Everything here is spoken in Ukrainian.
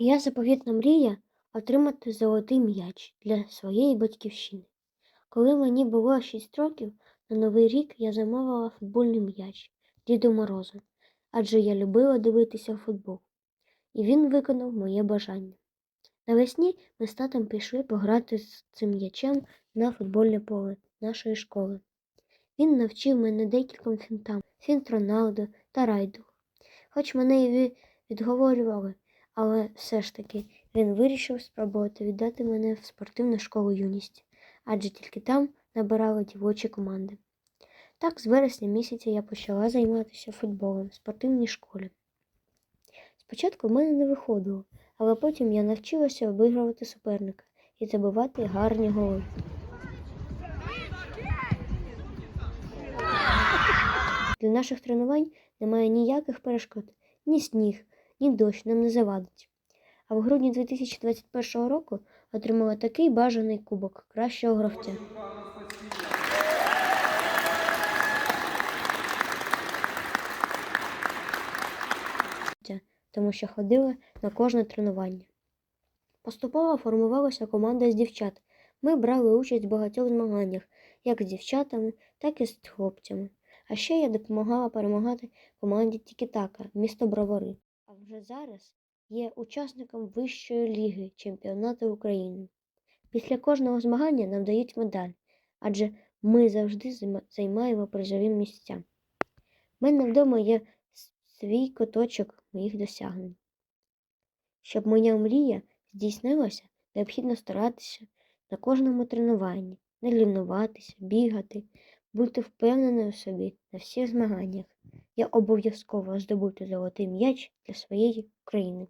Моя заповітна мрія отримати золотий м'яч для своєї батьківщини. Коли мені було 6 років, на Новий рік я замовила футбольний м'яч Діду Морозу, адже я любила дивитися футбол. І він виконав моє бажання. Навесні ми з татом пішли пограти з цим м'ячем на футбольне поле нашої школи. Він навчив мене декільком фінтам фінт Роналдо та Райду. Хоч мене і ві- відговорювали, але все ж таки він вирішив спробувати віддати мене в спортивну школу юність, адже тільки там набирали дівочі команди. Так, з вересня місяця я почала займатися футболом в спортивній школі. Спочатку в мене не виходило, але потім я навчилася обігрувати суперника і забивати гарні голи. Для наших тренувань немає ніяких перешкод, ні сніг, ні дощ нам не завадить. А в грудні 2021 року отримала такий бажаний кубок кращого гравця. Тому що ходила на кожне тренування. Поступово формувалася команда з дівчат. Ми брали участь в багатьох змаганнях, як з дівчатами, так і з хлопцями. А ще я допомагала перемагати команді Тікітака місто Бровари. Вже зараз є учасником Вищої ліги чемпіонату України. Після кожного змагання нам дають медаль, адже ми завжди займаємо призові місця. У мене вдома є свій куточок моїх досягнень. Щоб моя мрія здійснилася, необхідно старатися на кожному тренуванні, не лінуватися, бігати, бути впевненою в собі на всіх змаганнях. Я обов'язково здобуду золотий м'яч для своєї країни.